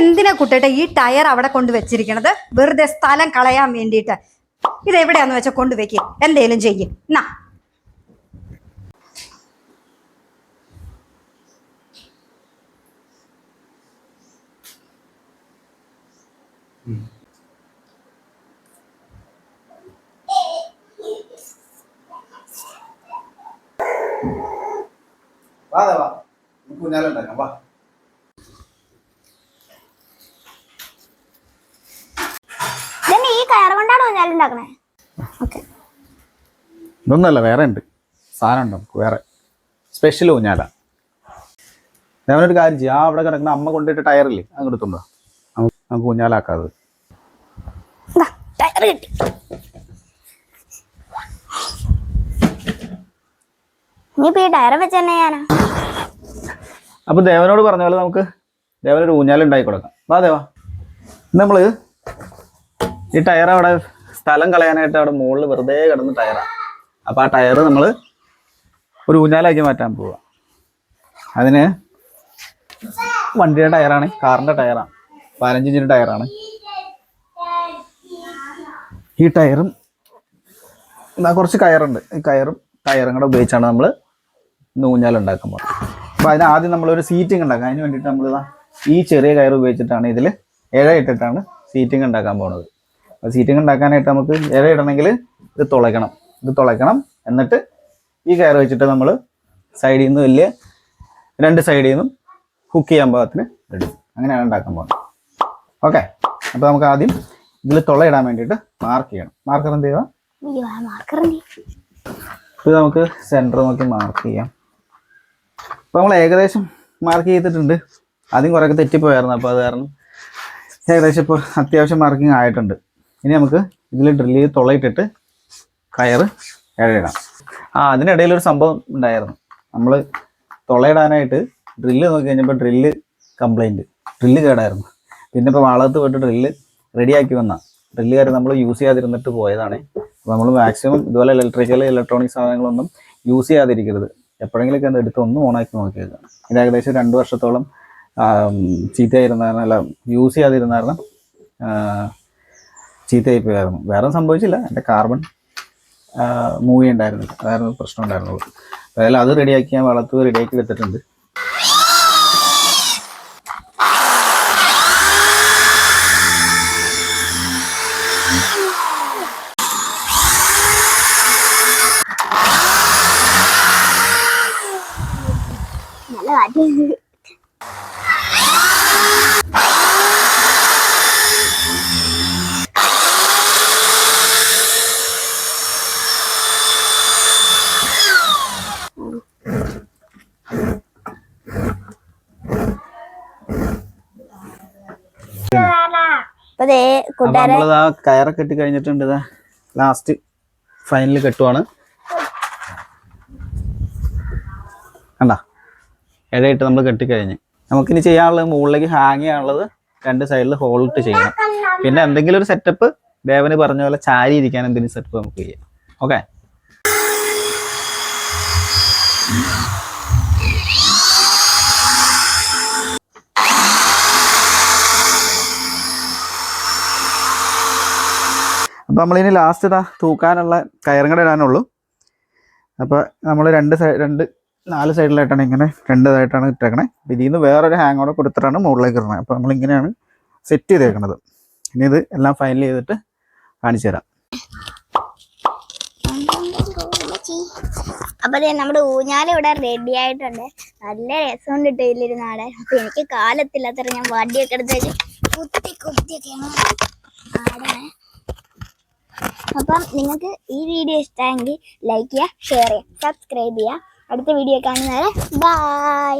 എന്തിനാ കുട്ടേട്ടെ ഈ ടയർ അവിടെ കൊണ്ട് വെച്ചിരിക്കണത്? വെറുതെ സ്ഥലം കളയാൻ വേണ്ടിയിട്ട്. ഇത് എവിടെയാന്ന് വെച്ചാൽ കൊണ്ടുവെക്ക് എന്തേലും ചെയ്യും. എന്നാ വാ വാ ഉണ്ടാക്കാം വാ ഇതന്നെ ഈ കയർ കൊണ്ടാണ് ഊഞ്ഞാലുണ്ടാക്കണേ ഓക്കെ ഇതൊന്നല്ല വേറെ ഉണ്ട്. സാധനം ഉണ്ട് നമുക്ക് വേറെ. സ്പെഷ്യൽ ഊഞ്ഞാല. ഞാനൊരു കാര്യം ചെയ്യാം. ആ അവിടെ കിടക്കുന്ന അമ്മ കൊണ്ടിട്ട് ടയറില്ലേ അങ്ങോട്ട് എടുത്തുണ്ടോ നമുക്ക് ഊഞ്ഞാലാക്കാത് ടയർ കിട്ടി. ഇനിയിപ്പോ ഈ ടയർ വെച്ച് തന്നെ ഞാനാ അപ്പൊ ദേവനോട് പറഞ്ഞ പോലെ നമുക്ക് ദേവനൊരു ഊഞ്ഞാലുണ്ടാക്കി കൊടുക്കാം. വാ ദേവാ. നമ്മൾ ഈ ടയർ അവിടെ സ്ഥലം കളയാനായിട്ട് അവിടെ മുകളിൽ വെറുതെ കിടന്ന് ടയറാണ് അപ്പോൾ ആ ടയർ നമ്മൾ ഒരു ഊഞ്ഞാലാക്കി മാറ്റാൻ പോവുക അതിന് വണ്ടിയുടെ ടയറാണ് കാറിന്റെ ടയറാണ് പതിനഞ്ച് ഇഞ്ചിന്റെ ടയറാണ്. ഈ ടയറും കുറച്ച് കയറുണ്ട്. ഈ കയറും ടയറും കൂടെ ഉപയോഗിച്ചാണ് നമ്മൾ നൂഞ്ഞാൽ ഉണ്ടാക്കാൻ പോകുന്നത് അപ്പോൾ അതിന് ആദ്യം നമ്മളൊരു സീറ്റിംഗ് ഉണ്ടാക്കാം. അതിന് വേണ്ടിയിട്ട് നമ്മൾ ഈ ചെറിയ കയർ ഉപയോഗിച്ചിട്ടാണ് ഇതിൽ ഇഴ ഇട്ടിട്ടാണ് സീറ്റിംഗ് ഉണ്ടാക്കാൻ അപ്പോൾ സീറ്റിംഗ് ഉണ്ടാക്കാനായിട്ട് നമുക്ക് ഏറെ ഇടണമെങ്കിൽ ഇത് തുളയ്ക്കണം. ഇത് തുളയ്ക്കണം. എന്നിട്ട് ഈ കയർ വെച്ചിട്ട് നമ്മൾ സൈഡിൽ നിന്ന് വലിയ രണ്ട് സൈഡിൽ നിന്നും ഹുക്ക് ചെയ്യാൻ പാകത്തിന് ഇടും അങ്ങനെയാണ് ഉണ്ടാക്കാൻ പോകുന്നത്. ഓക്കെ അപ്പോൾ നമുക്ക് ആദ്യം ഇതിൽ തുളയിടാൻ വേണ്ടിയിട്ട് മാർക്ക് ചെയ്യണം. മാർക്കർ എന്ത് ചെയ്യുക? ഇത് നമുക്ക് സെന്റർ നോക്കി മാർക്ക് ചെയ്യാം. അപ്പോൾ നമ്മൾ ഏകദേശം മാർക്ക് ചെയ്തിട്ടുണ്ട്. ആദ്യം കുറേയൊക്കെ തെറ്റിപ്പോയായിരുന്നു. അപ്പോൾ അത് കാരണം ഏകദേശം ഇപ്പോൾ അത്യാവശ്യം മാർക്കിംഗ് ആയിട്ടുണ്ട്. ഇനി നമുക്ക് ഇതിൽ ഡ്രില്ല് ചെയ്ത് തുളയിട്ടിട്ട് കയറ് ഇഴയിടാം ആ അതിനിടയിൽ ഒരു സംഭവം ഉണ്ടായിരുന്നു. നമ്മൾ തുളയിടാനായിട്ട് ഡ്രില്ല് നോക്കി കഴിഞ്ഞപ്പോൾ ഡ്രില്ല് കംപ്ലൈന്റ് ഡ്രില്ല് കേടായിരുന്നു. പിന്നെ ഇപ്പോൾ വളത്ത് പോയിട്ട് ഡ്രില്ല് റെഡിയാക്കി വന്ന. ഡ്രില്ലുകാർ നമ്മൾ യൂസ് ചെയ്യാതിരുന്നിട്ട് പോയതാണ്. അപ്പോൾ നമ്മൾ മാക്സിമം ഇതുപോലെ ഇലക്ട്രിക്കൽ ഇലക്ട്രോണിക് സാധനങ്ങളൊന്നും യൂസ് ചെയ്യാതിരിക്കരുത്. എപ്പോഴെങ്കിലൊക്കെ അത് എടുത്ത് ഒന്ന് ഓണാക്കി നോക്കിയത്. ഇത് ഏകദേശം രണ്ട് വർഷത്തോളം ചീത്തയായിരുന്ന കാരണം അല്ല യൂസ് ചെയ്യാതിരുന്ന കാരണം ചീത്തയായി പോയായിരുന്നു വേറെ സംഭവിച്ചില്ല. എന്റെ കാർബൺ മൂവി ഉണ്ടായിരുന്നു അതായിരുന്നു പ്രശ്നം ഉണ്ടായിരുന്നുള്ളൂ അതായത് അത് റെഡിയാക്കി ഞാൻ വളർത്ത് റെഡിയാക്കി എടുത്തിട്ടുണ്ട്. നല്ല നമ്മളിതാ കയറൊക്കെ കെട്ടി കഴിഞ്ഞിട്ടുണ്ട് ഇതാ ലാസ്റ്റ് ഫൈനൽ കെട്ടുവാണ്. കണ്ട? ഇടയിട്ട് നമ്മൾ കെട്ടിക്കഴിഞ്ഞ്. നമുക്കിനി ചെയ്യാനുള്ളത് മുകളിലേക്ക് ഹാങ് ചെയ്യാനുള്ളത് രണ്ട് സൈഡിൽ ഹോൾട്ട് ചെയ്യണം. പിന്നെ എന്തെങ്കിലും ഒരു സെറ്റപ്പ് ദേവന് പറഞ്ഞ പോലെ ചാരി ഇരിക്കാൻ എന്തെങ്കിലും സെറ്റപ്പ് നമുക്ക് ചെയ്യാം. ഓക്കെ അപ്പോൾ നമ്മളിനി ലാസ്റ്റ് ഇതാ തൂക്കാനുള്ള കയറും കൂടെ ഇടാനുള്ളൂ. അപ്പോൾ നമ്മൾ രണ്ട് സൈഡ് രണ്ട് നാല് സൈഡിലായിട്ടാണ് ഇങ്ങനെ രണ്ട് ഇതായിട്ടാണ് ഇട്ടേക്കണേ. അപ്പോൾ ഇതിൽ നിന്ന് വേറൊരു ഹാങ് കൂടെ കൊടുത്തിട്ടാണ് മുകളിലേക്ക് ഇടുന്നത്. അപ്പോൾ നമ്മളിങ്ങനെയാണ് സെറ്റ് ചെയ്തേക്കണത്. ഇനി ഇത് എല്ലാം ഫൈനൽ ചെയ്തിട്ട് കാണിച്ചു തരാം. അപ്പൊ അതെ നമ്മുടെ ഊഞ്ഞാൽ ഇവിടെ റെഡി ആയിട്ടുണ്ട്. നല്ല രസമുണ്ട് ഇട്ട് ഇതിലിരുന്ന് ആടെ അപ്പൊ എനിക്ക് ഞാൻ വടിയൊക്കെ എടുത്ത് വെച്ച് കുത്തി കുത്തിയൊക്കെയാണ് ആടണേ അപ്പം നിങ്ങൾക്ക് ഈ വീഡിയോ ഇഷ്ടമെങ്കിൽ ലൈക്ക് ചെയ്യുക ഷെയർ ചെയ്യുക സബ്സ്ക്രൈബ് ചെയ്യുക. അടുത്ത വീഡിയോ കാണുന്നവരെ ബൈ